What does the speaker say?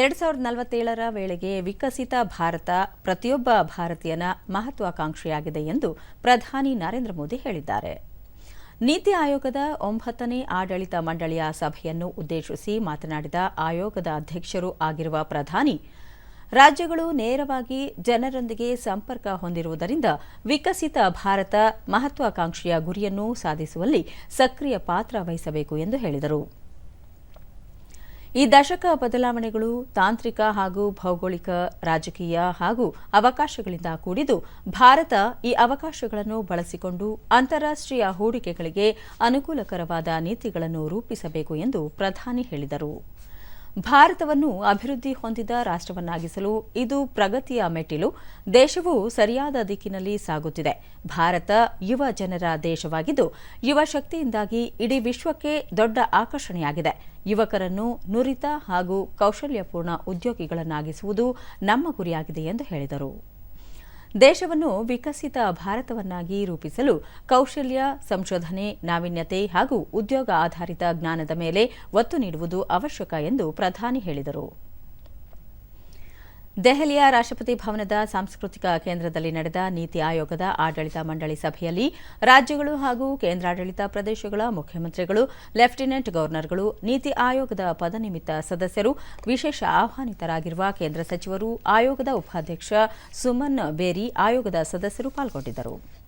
ಎರಡ್ ಸಾವಿರದ ನಲವತ್ತೇಳರ ವೇಳೆಗೆ ವಿಕಸಿತ ಭಾರತ ಪ್ರತಿಯೊಬ್ಬ ಭಾರತೀಯನ ಮಹತ್ವಾಕಾಂಕ್ಷೆಯಾಗಿದೆ ಎಂದು ಪ್ರಧಾನಿ ನರೇಂದ್ರ ಮೋದಿ ಹೇಳಿದ್ದಾರೆ. ನೀತಿ ಆಯೋಗದ ಒಂಬತ್ತನೇ ಆಡಳಿತ ಮಂಡಳಿಯ ಸಭೆಯನ್ನು ಉದ್ದೇಶಿಸಿ ಮಾತನಾಡಿದ ಆಯೋಗದ ಅಧ್ಯಕ್ಷರೂ ಆಗಿರುವ ಪ್ರಧಾನಿ, ರಾಜ್ಯಗಳು ನೇರವಾಗಿ ಜನರೊಂದಿಗೆ ಸಂಪರ್ಕ ಹೊಂದಿರುವುದರಿಂದ ವಿಕಸಿತ ಭಾರತ ಮಹತ್ವಾಕಾಂಕ್ಷೆಯ ಗುರಿಯನ್ನು ಸಾಧಿಸುವಲ್ಲಿ ಸಕ್ರಿಯ ಪಾತ್ರ ವಹಿಸಬೇಕು ಎಂದು ಹೇಳಿದರು. ಈ ದಶಕ ಬದಲಾವಣೆಗಳು ತಾಂತ್ರಿಕ ಹಾಗೂ ಭೌಗೋಳಿಕ, ರಾಜಕೀಯ ಹಾಗೂ ಅವಕಾಶಗಳಿಂದ ಕೂಡಿದ್ದು ಭಾರತ ಈ ಅವಕಾಶಗಳನ್ನು ಬಳಸಿಕೊಂಡು ಅಂತಾರಾಷ್ಟೀಯ ಹೂಡಿಕೆಗಳಿಗೆ ಅನುಕೂಲಕರವಾದ ನೀತಿಗಳನ್ನು ರೂಪಿಸಬೇಕು ಎಂದು ಪ್ರಧಾನಿ ಹೇಳಿದರು. ಭಾರತವನ್ನು ಅಭಿವೃದ್ಧಿ ಹೊಂದಿದ ರಾಷ್ಟವನ್ನಾಗಿಸಲು ಇದು ಪ್ರಗತಿಯ ಮೆಟ್ಟಿಲು. ದೇಶವು ಸರಿಯಾದ ದಿಕ್ಕಿನಲ್ಲಿ ಸಾಗುತ್ತಿದೆ. ಭಾರತ ಯುವ ಜನರ ದೇಶವಾಗಿದ್ದು, ಯುವ ಶಕ್ತಿಯಿಂದಾಗಿ ಇಡೀ ವಿಶ್ವಕ್ಕೆ ದೊಡ್ಡ ಆಕರ್ಷಣೆಯಾಗಿದೆ. ಯುವಕರನ್ನು ನುರಿತ ಹಾಗೂ ಕೌಶಲ್ಯಪೂರ್ಣ ಉದ್ಯೋಗಿಗಳನ್ನಾಗಿಸುವುದು ನಮ್ಮ ಗುರಿಯಾಗಿದೆ ಎಂದು ಹೇಳಿದರು. ದೇಶವನ್ನು ವಿಕಸಿತ ಭಾರತವನ್ನಾಗಿ ರೂಪಿಸಲು ಕೌಶಲ್ಯ, ಸಂಶೋಧನೆ, ನಾವೀನ್ಯತೆ ಹಾಗೂ ಉದ್ಯೋಗ ಆಧಾರಿತ ಜ್ಞಾನದ ಮೇಲೆ ಒತ್ತು ನೀಡುವುದು ಅವಶ್ಯಕ ಎಂದು ಪ್ರಧಾನಿ ಹೇಳಿದರು. ದೆಹಲಿಯ ರಾಷ್ಟ್ರಪತಿ ಭವನದ ಸಾಂಸ್ಕೃತಿಕ ಕೇಂದ್ರದಲ್ಲಿ ನಡೆದ ನೀತಿ ಆಯೋಗದ ಆಡಳಿತ ಮಂಡಳಿ ಸಭೆಯಲ್ಲಿ ರಾಜ್ಯಗಳು ಹಾಗೂ ಕೇಂದ್ರಾಡಳಿತ ಪ್ರದೇಶಗಳ ಮುಖ್ಯಮಂತ್ರಿಗಳು, ಲೆಫ್ಟಿನೆಂಟ್ ಗವರ್ನರ್ಗಳು, ನೀತಿ ಆಯೋಗದ ಪದನಿಮಿತ್ತ ಸದಸ್ಯರು, ವಿಶೇಷ ಆಹ್ವಾನಿತರಾಗಿರುವ ಕೇಂದ್ರ ಸಚಿವರು, ಆಯೋಗದ ಉಪಾಧ್ಯಕ್ಷ ಸುಮನ್ ಬೇರಿ, ಆಯೋಗದ ಸದಸ್ಯರು ಪಾಲ್ಗೊಂಡಿದ್ದರು.